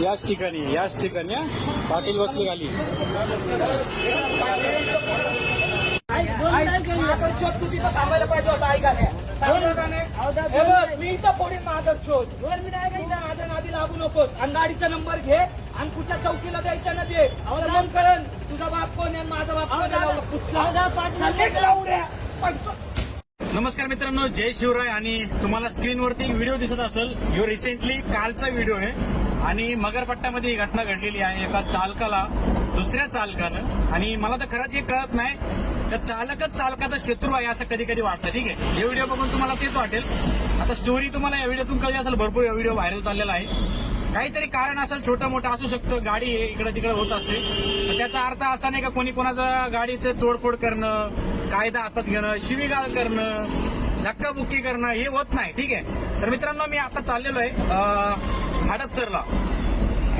याच ठिकाणी याच ठिकाणी पाटील बसले खाली. शोध तू तिथं थांबायला पाहिजे मी तर फोडीन मागं शोध माझ्या नादी लागू नकोस आणि गाडीचा नंबर घे आणि कुठल्या चौकीला द्यायचा ना दे मला मन तुझा बाप कोण आहे माझा बाप कोण नमस्कार मित्रांनो जय शिवराय आणि तुम्हाला स्क्रीनवरती व्हिडिओ दिसत असेल. यो रिसेंटली कालचा व्हिडिओ आहे. आणि मगरपट्ट्यामध्ये ही घटना घडलेली आहे. एका चालकाला दुसऱ्या चालकानं आणि मला तर खरंच हे कळत नाही तर चालकच चालकाचा शत्रू आहे असं कधी कधी वाटतं. ठीक आहे? हे व्हिडिओ बघून तुम्हाला तेच वाटेल. आता स्टोरी तुम्हाला या व्हिडिओतून कळली असेल भरपूर व्हिडिओ व्हायरल चाललेला आहे. काहीतरी कारण असेल छोटं मोठं असू शकतं गाडी इकडे तिकडे होत असते. त्याचा अर्थ असा नाही का कोणी कोणाचा गाडीचं तोडफोड करणं कायदा हातात घेणं शिवीगाळ करणं धक्काबुक्की करणं हे होत नाही. ठीक आहे? तर मित्रांनो मी आता चाललेलो आहे. हडपसरला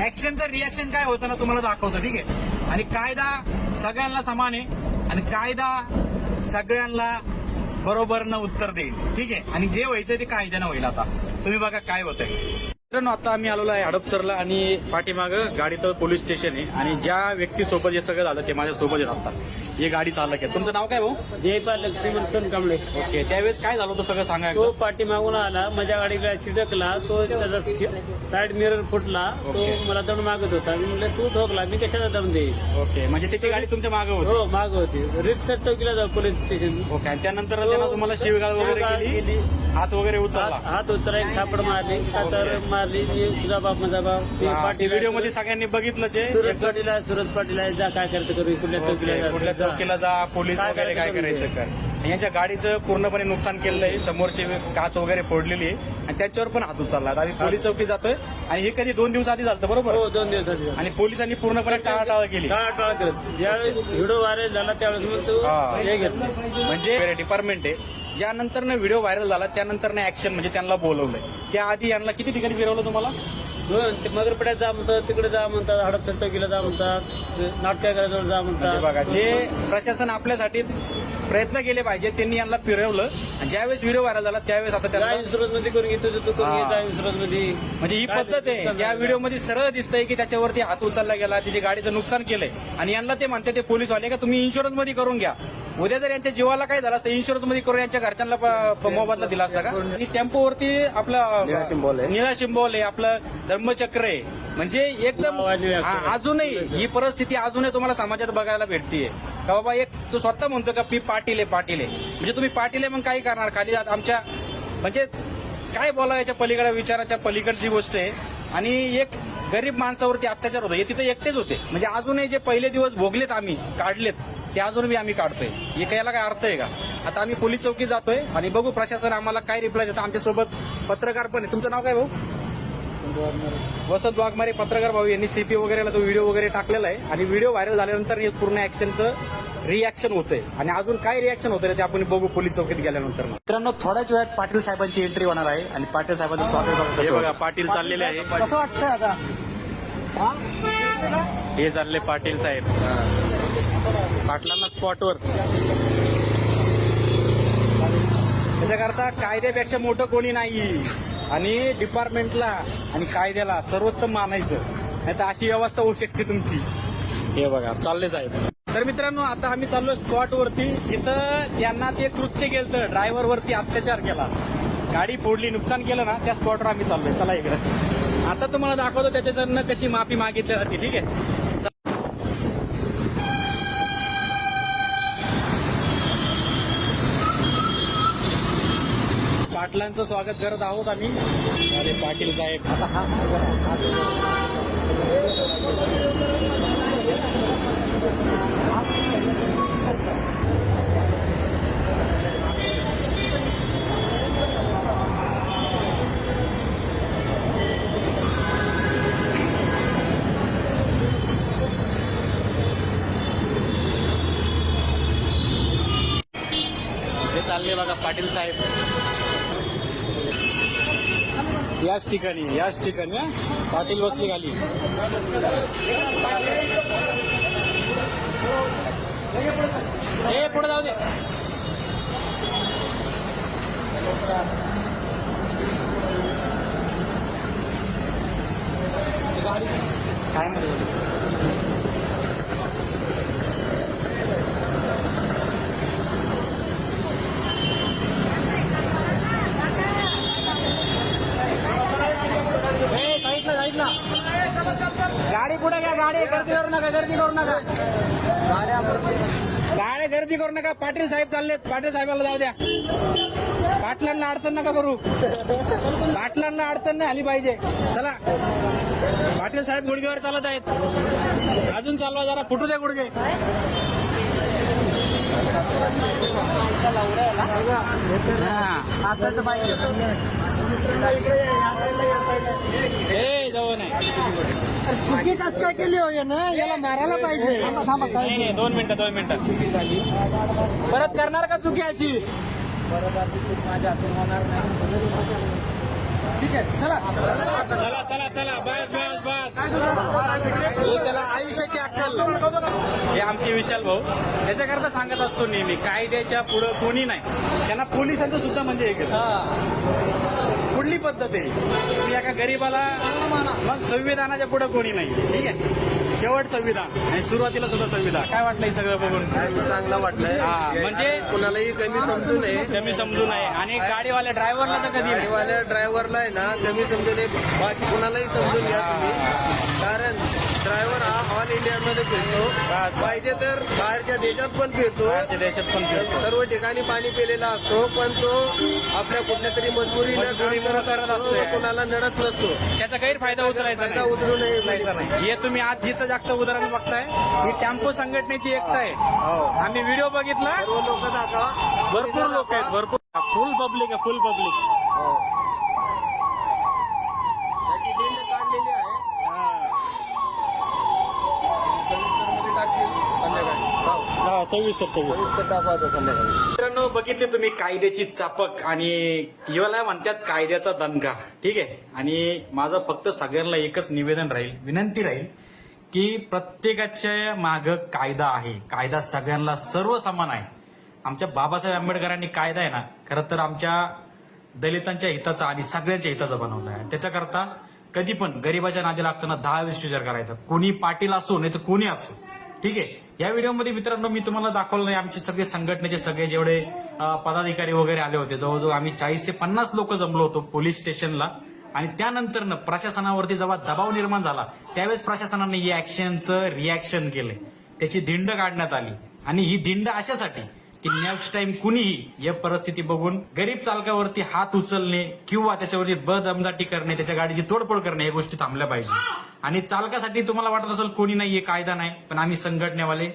ऍक्शनचं रिॲक्शन काय होतं ना तुम्हाला दाखवतं ठीक आहे? आणि कायदा सगळ्यांना समान आहे आणि कायदा सगळ्यांना बरोबरनं उत्तर देईल ठीक आहे? आणि जे व्हायचं ते कायद्यानं होईल आता. तुम्ही बघा काय होतंय. मित्रांनो आता आम्ही आलेलो आहे हडपसरला आणि पाठीमागं गाडीचं पोलीस स्टेशन आहे आणि ज्या व्यक्तीसोबत हे सगळं झालं ते माझ्या सोबत आहेत आता हे गाडी चालक आहे तुमचं नाव काय भाऊ? जयपाल लक्ष्मण सोनकांबळे ओके त्यावेळेस काय झालं होतं सगळं सांगा तो. पाठीमागून आला माझ्या गाडीला चिटकला तो त्याचा साईड मिरर फुटला तो. मला दंड मागत होता. मी म्हणलं तू ठोकला मी कशाला दंड देईल ओके म्हणजे त्याची गाडी तुमच्या मागं होती? हो माग होती. रितसर चौकीला जाऊ पोलीस स्टेशन. ओके आणि त्यानंतर त्यानं तुम्हाला शिवगाळ वगैरे केली. हात वगैरे उचलला? हात उतरा एक थापड मारली. तर मारली तुझा बाप माझा बाप व्हिडिओमध्ये सगळ्यांनी बघितलं सुरज पाटीला सुरज पाटीला जा काय करते करू कुठल्या चौकीला जा. कुठल्या चौकीला जा पोलीस काय वगैरे काय करायचं करायचं कर. यांच्या गाडीचं पूर्णपणे नुकसान केलेलं आहे. समोरचे काच वगैरे फोडलेली आहे. आणि त्याच्यावर पण हात उचलला. आता आम्ही पोलीस चौकी जातोय. आणि हे कधी दोन दिवस आधी झालं बरोबर? हो दोन दिवसाची आणि पोलिसांनी पूर्णपणे टाळाटाळ केली. टाळा करत ज्यावेळेस व्हिडिओ व्हायरल झाला त्यावेळेस मग तू हा. हे घेतलं म्हणजे डिपार्टमेंट आहे. ज्यानंतर व्हिडिओ व्हायरल झाला त्यानंतर ऍक्शन म्हणजे त्यांना बोलवलंय. त्याआधी यांना किती ठिकाणी फिरवलं तुम्हाला? ते मगरपड्यात जा म्हणतात तिकडे जा म्हणतात हडपसर चौकीला जा म्हणतात नाटकाकडे जा म्हणजे म्हणतात बघा जे प्रशासन आपल्यासाठी प्रयत्न केले पाहिजे त्यांनी यांना फिरवलं. आणि ज्यावेळेस व्हिडिओ व्हायरल झाला त्यावेळेस आता त्यांना इन्शुरन्समध्ये करून घेतो तू करून. घे काय इन्शुरन्समध्ये. म्हणजे ही पद्धत आहे. झालं? व्हिडिओमध्ये सरळ दिसतंय की त्याच्यावरती हात उचलला गेला त्याच्या गाडीचं नुकसान केलंय. आणि यांना ते म्हणते ते पोलीस वाले का? तुम्ही इन्शुरन्समध्ये करून घ्या. उद्या जर यांच्या जीवाला काय झालं असतं इन्शुरन्समध्ये करून यांच्या घरच्यांना मोबदला दिला असता का? आणि टेम्पोवरती आपलं निळा शिंबोल आहे. आपलं धर्मचक्र आहे. म्हणजे एकदम हा. अजूनही ही परिस्थिती अजूनही तुम्हाला समाजात बघायला भेटतीये. का बाबा एक तो स्वतः म्हणतो का पी पाटील आहे पाटील आहे. म्हणजे तुम्ही पाटील आहे मग काय करणार? खाली आत- आमच्या म्हणजे काय बोला याच्या पलीकडे विचाराच्या पलीकडची गोष्ट आहे. आणि एक गरीब माणसावरती अत्याचार होतो. हे तिथे एकटेच होते. म्हणजे अजूनही जे पहिले दिवस भोगलेत आम्ही काढलेत ते अजूनही आम्ही काढतोय. हे याला काय अर्थ आहे का? आता आम्ही पोलीस चौकीत जातोय आणि बघू प्रशासन आम्हाला काय रिप्लाय देतं. आमच्यासोबत पत्रकार पण आहे. तुमचं नाव काय भाऊ? वसंत वाघमारे पत्रकार भाऊ यांनी सीपी वगैरेला तो व्हिडिओ वगैरे टाकलेला आहे. आणि व्हिडिओ व्हायरल झाल्यानंतर हे पूर्ण ऍक्शनचं रिॲक्शन होतंय. आणि अजून काय रिॲक्शन होतंय ते आपण बघू पोलीस चौकीत गेल्यानंतर मित्रांनो थोड्याच वेळात पाटील साहेबांची एंट्री होणार आहे आणि पाटील साहेबांचं स्वागत हे बघा पाटील चाललेले आहे. कसं वाटतंय आता? हे? चालले पाटील साहेब. पाटलांना स्पॉटवर त्याच्याकरता कायद्यापेक्षा मोठं कोणी नाही आणि डिपार्टमेंटला आणि कायद्याला सर्वोत्तम मानायचं. नाही तर अशी व्यवस्था होऊ शकते तुमची. हे बघा चालले साहेब. तर मित्रांनो आता आम्ही चाललो स्पॉट वरती. इथं यांना ते कृत्य केलं ड्रायव्हर वरती अत्याचार केला. गाडी फोडली नुकसान केलं ना त्या स्पॉटवर आम्ही चाललोय. चला इकडे. आता तुम्हाला दाखवतो त्याच्याकडनं कशी माफी मागितली जाते ठीक आहे? पाटलांचं स्वागत करत आहोत आम्ही. अरे पाटील साहेब. हे चालले बघा पाटील साहेब. याच ठिकाणी याच ठिकाणी पाटील बसली खाली. हे पुढे जाऊ दे काय म्हणतो गाडी पुढे घ्या गाडी गर्दी करू नका गर्दी करू नका. गाडी गर्दी करू नका. पाटील साहेब चाललेत. पाटील साहेबाला जाऊ द्या. पाटलांना अडचण नका करू. पाटलांना अडचण नाही आली पाहिजे. चला. पाटील साहेब गुडघेवर चालत आहेत. अजून चालवा जरा. फुटू द्या गुडघे. हा. ए नाही चुकी कस काय केली हो ना याला मारायला पाहिजे. नाही नाही दोन मिनिटं दोन मिनिटं. परत करणार का चुकी अशी? ठीक आहे चला. चला चला चला. बस बस बस. हे त्याला आयुष्याची अक्कल. हे आमचे विशाल भाऊ. त्याच्याकरता सांगत असतो नेहमी कायद्याच्या पुढं कोणी नाही. त्यांना पोलिसांचं सुद्धा म्हणजे हे केलं. कुठली पद्धत आहे. की एका गरीबाला मग संविधानाच्या पुढे कोणी नाही. ठीक आहे? शेवट संविधान आणि सुरुवातीला सुद्धा संविधान. काय वाटलं हे सगळं बघून? चांगलं वाटलंय. हा, म्हणजे- कुणालाही कमी समजू नये. कमी समजू नये. आणि गाडीवाल्या ड्रायव्हरला तर कधी नाही. गाडीवाल्या ड्रायव्हरला आहे ना कमी समजू नये. बाकी कुणालाही समजून घ्या तुम्ही. कारण ड्रायव्हर हा ऑल इंडियामध्ये फिरतो. पाहिजे तर बाहेरच्या देशात पण फिरतो. बाहेरच्या देशात पण फिरतो. सर्व ठिकाणी पाणी पिलेला असतो पण तो आपल्या कुठल्या तरी काम मजबुरीमुळे करत असतो कुणाला नडत नसतो. त्याचा गैरफायदा उचलायचा फायदा नाही. उचलू नये. उचलायचा नाही. हे तुम्ही आज जिथं जागतं उदाहरण बघताय ही टेम्पो संघटनेची एकता आहे. आम्ही व्हिडिओ बघितला. सर्व लोक दाखवा. भरपूर लोक आहेत भरपूर. फुल पब्लिक आहे फुल पब्लिक सव्वीस सव्वीस. मित्रांनो बघितले तुम्ही कायद्याची चापक आणि याला म्हणतात कायद्याचा दणका. ठीक आहे? आणि माझं फक्त सगळ्यांना एकच निवेदन राहील विनंती राहील की प्रत्येकाच्या माग कायदा आहे. कायदा सगळ्यांना सर्व समान आहे. आमच्या बाबासाहेब आंबेडकरांनी कायदा आहे ना खरं तर आमच्या दलितांच्या हिताचा आणि सगळ्यांच्या हिताचा बनवला आहे. त्याच्याकरता कधी पण गरीबाच्या नादी लागताना दहा वीस विचार करायचा. कोणी पाटील असो नाही तर कोणी असो. ठीक आहे? या व्हिडिओमध्ये मित्रांनो मी तुम्हाला दाखवलं नाही आमचे सगळे संघटनेचे सगळे जेवढे पदाधिकारी वगैरे आले होते जवळजवळ आम्ही चाळीस ते पन्नास लोक जमलो होतो पोलीस स्टेशनला. आणि त्यानंतर प्रशासनावरती जेव्हा दबाव निर्माण झाला त्यावेळेस प्रशासनाने या ऍक्शनचं रिॲक्शन केलं. त्याची धिंड काढण्यात आली. आणि ही धिंड अशासाठी की नेक्स्ट टाइम कुणीही या परिस्थिती बघून गरीब चालकावरती हात उचलणे किंवा त्याच्यावरती बदमदाटी करणे त्याच्या गाडीची तोडफोड करणे या गोष्टी थांबल्या पाहिजे. आणि चालकासाठी तुम्हाला वाटत असेल कोणी नाही हे कायदा नाही पण आम्ही संघटनेवाले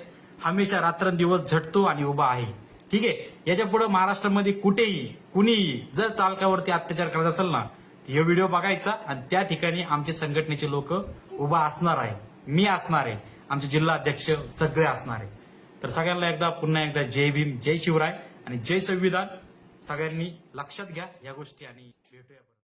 हमेशा रात्रंदिवस झटतो आणि उभा आहे. ठीक आहे? याच्यापुढे महाराष्ट्रामध्ये कुठेही कुणीही जर चालकावरती अत्याचार करत असेल ना हे व्हिडिओ बघायचा आणि त्या ठिकाणी आमचे संघटनेचे लोक उभा असणार आहे. मी असणार आहे. आमचे जिल्हा अध्यक्ष सगळे असणार आहे. तर सगळ्यांना एकदा पुन्हा एकदा जय भीम जय शिवराय आणि जय संविधान. सगळ्यांनी लक्षात घ्या या गोष्टी आणि भेटूया